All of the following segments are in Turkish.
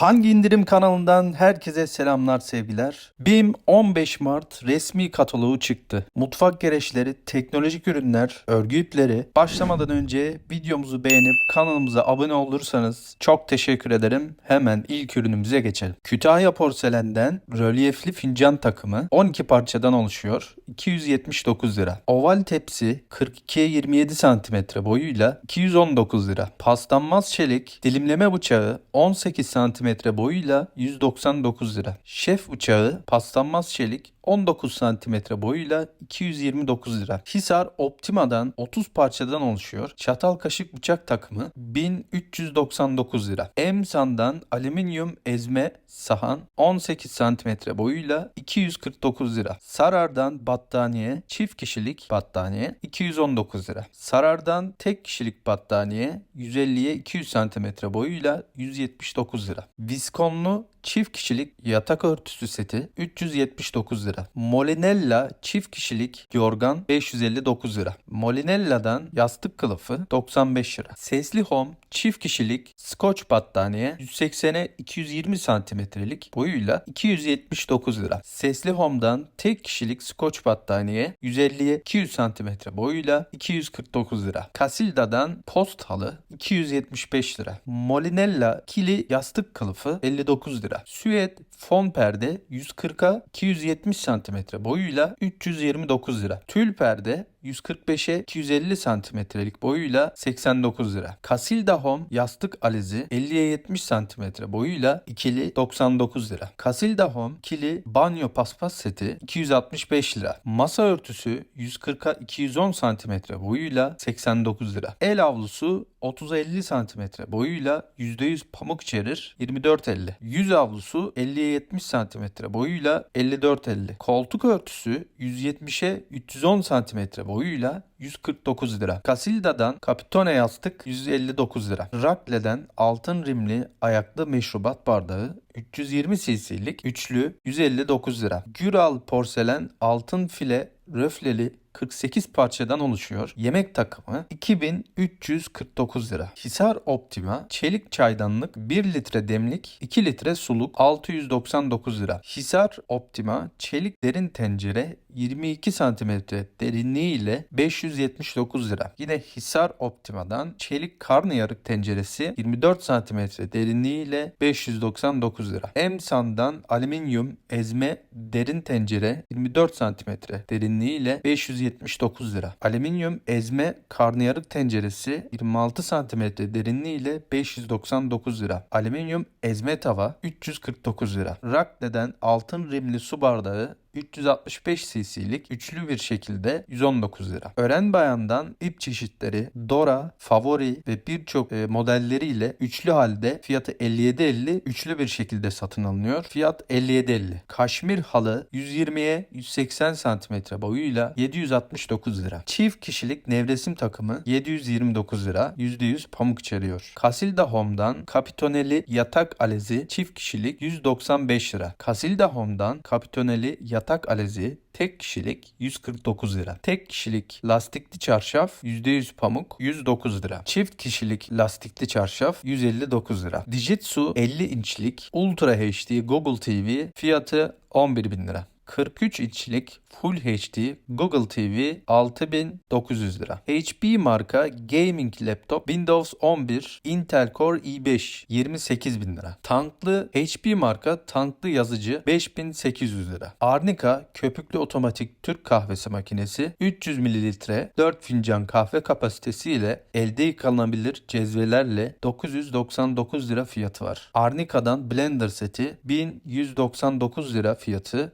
Hangi indirim kanalından herkese selamlar sevgiler. BİM 15 Mart resmi kataloğu çıktı. Mutfak gereçleri, teknolojik ürünler, örgü ipleri. Başlamadan önce videomuzu beğenip kanalımıza abone olursanız çok teşekkür ederim. Hemen ilk ürünümüze geçelim. Kütahya porselenden rölyefli fincan takımı 12 parçadan oluşuyor. 279 lira. Oval tepsi 42'ye 27 cm boyuyla 219 lira. Paslanmaz çelik dilimleme bıçağı 18 cm boyuyla 199 lira. Şef bıçağı paslanmaz çelik 19 cm boyuyla 229 lira. Hisar Optima'dan 30 parçadan oluşuyor. Çatal kaşık bıçak takımı 1399 lira. Emsan'dan alüminyum ezme sahan 18 cm boyuyla 249 lira. Sarar'dan battaniye çift kişilik battaniye 219 lira. Sarar'dan tek kişilik battaniye 150'ye 200 cm boyuyla 179 lira. Viskonlu çift kişilik yatak örtüsü seti 379 lira. Molinella çift kişilik yorgan 559 lira. Molinella'dan yastık kılıfı 95 lira. Sesli Home çift kişilik Scotch battaniye 180'e 220 santimetrelik boyuyla 279 lira. Sesli Home'dan tek kişilik Scotch battaniye 150'ye 200 santimetre boyuyla 249 lira. Casilda'dan post halı 275 lira. Molinella kili yastık kılıfı 59 lira. Süet fon perde 140'a 270 santimetre boyuyla 329 lira. Tül perde 145'e 250 santimetrelik boyuyla 89 lira. Casilda Home yastık alizi 50'ye 70 santimetre boyuyla ikili 99 lira. Casilda Home kili banyo paspas seti 265 lira. Masa örtüsü 140'a 210 santimetre boyuyla 89 lira. El avlusu 30-50 santimetre boyuyla %100 pamuk içerir 24.50. Yüz avlusu 50'ye 70 santimetre boyuyla 54.50. Koltuk örtüsü 170'e 310 santimetre boyuyla 149 lira. Casilda'dan Capitone yastık 159 lira. Rakle'den altın rimli ayaklı meşrubat bardağı 320 cc'lik üçlü 159 lira. Güral porselen altın file röfleli 48 parçadan oluşuyor. Yemek takımı 2349 lira. Hisar Optima çelik çaydanlık 1 litre demlik 2 litre suluk 699 lira. Hisar Optima çelik derin tencere 22 santimetre derinliği ile 579 lira. Yine Hisar Optima'dan çelik karnıyarık tenceresi 24 santimetre derinliği ile 599 lira. Emsan'dan alüminyum ezme derin tencere 24 santimetre derinliği ile 579 lira. Alüminyum ezme karnıyarık tenceresi 26 santimetre derinliği ile 599 lira. Alüminyum ezme tava 349 lira. Rakle'den altın rimli su bardağı 365 cc'lik üçlü bir şekilde 119 lira. Ören Bayan'dan ip çeşitleri Dora, Favori ve birçok e, modelleriyle üçlü halde fiyatı 57.50 üçlü bir şekilde satın alınıyor. Fiyat 57.50. Kaşmir halı 120'ye 180 cm boyuyla 769 lira. Çift kişilik nevresim takımı 729 lira. %100 pamuk içeriyor. Casilda Home'dan Capitonelli yatak alezi çift kişilik 195 lira. Casilda Home'dan Capitonelli yatak alezi tek kişilik 149 lira. Tek kişilik lastikli çarşaf %100 pamuk 109 lira. Çift kişilik lastikli çarşaf 159 lira. Dijitsu 50 inçlik Ultra HD Google TV fiyatı 11 bin lira. 43 inçlik Full HD Google TV 6900 lira. HP marka gaming laptop Windows 11 Intel Core i5 28 bin lira. Tanklı HP marka tanklı yazıcı 5800 lira. Arnica köpüklü otomatik Türk kahvesi makinesi 300 mililitre 4 fincan kahve kapasitesi ile elde yıkanabilir cezvelerle 999 lira fiyatı var. Arnica'dan blender seti 1199 lira fiyatı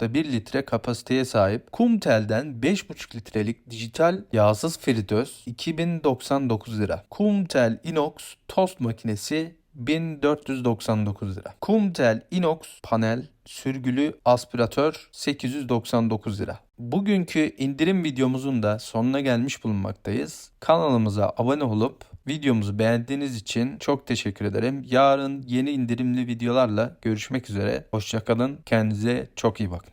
1.1 litre kapasiteye sahip Kumtel'den 5.5 litrelik dijital yağsız fritöz 2099 lira. Kumtel Inox tost makinesi 1499 lira. Kumtel Inox panel sürgülü aspiratör 899 lira. Bugünkü indirim videomuzun da sonuna gelmiş bulunmaktayız. Kanalımıza abone olup videomuzu beğendiğiniz için çok teşekkür ederim. Yarın yeni indirimli videolarla görüşmek üzere. Hoşçakalın. Kendinize çok iyi bakın.